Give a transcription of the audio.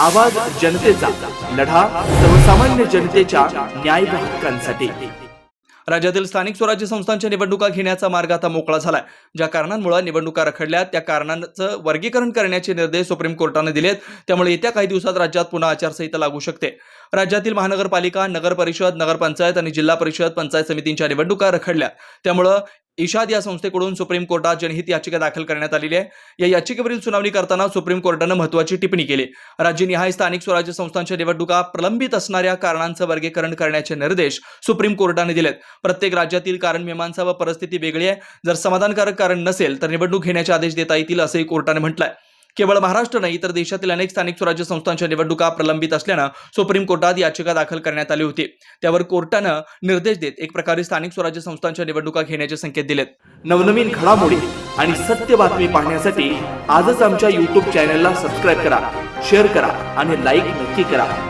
आवाज जनतेचा लढा सर्वसामान्य जनतेच्या न्याय हक्कांसाठी. राज्यातील स्थानिक स्वराज्य संस्थांच्या निवडणुका घेण्याचा मार्ग आता मोकळा झालाय. ज्या कारणांमुळे निवडणुका रखडल्या त्या कारणांचं वर्गीकरण करण्याचे निर्देश सुप्रीम कोर्टाने दिलेत. त्यामुळे येत्या काही दिवसात राज्यात पुन्हा आचारसंहिता लागू शकते. राज्यातील महानगरपालिका नगर परिषद नगरपंचायत आणि जिल्हा परिषद पंचायत समितींच्या निवडणुका रखडल्या त्यामुळं इशाद या संस्थेकडून सुप्रीम कोर्टात जनहित याचिका दाखल करण्यात आलेली आहे. या याचिकेवरील सुनावणी करताना सुप्रीम कोर्टानं महत्वाची टिप्पणी केली. राज्यनिहाय स्थानिक स्वराज्य संस्थांच्या निवडणुका प्रलंबित असणाऱ्या कारणांचं वर्गीकरण करण्याचे निर्देश सुप्रीम कोर्टाने दिलेत. प्रत्येक राज्यातील कारण मीमांसा व परिस्थिती वेगळी आहे. जर समाधानकारक कारण नसेल तर निवडणूक घेण्याचे आदेश देता येतील असंही कोर्टाने म्हटलं आहे केवळ महाराष्ट्र नाही तर देशातील अनेक स्थानिक स्वराज्य संस्थांच्या निवडणुका प्रलंबित असल्यानं सुप्रीम कोर्टात याचिका दाखल करण्यात आली होती. त्यावर कोर्टानं निर्देश देत एक प्रकारे स्थानिक स्वराज्य संस्थांच्या निवडणुका घेण्याचे संकेत दिलेत. नवनवीन घडामोडी आणि सत्य बातमी पाहण्यासाठी आजच आमच्या यूट्यूब चॅनलला सबस्क्राईब करा शेअर करा आणि लाईक नक्की करा.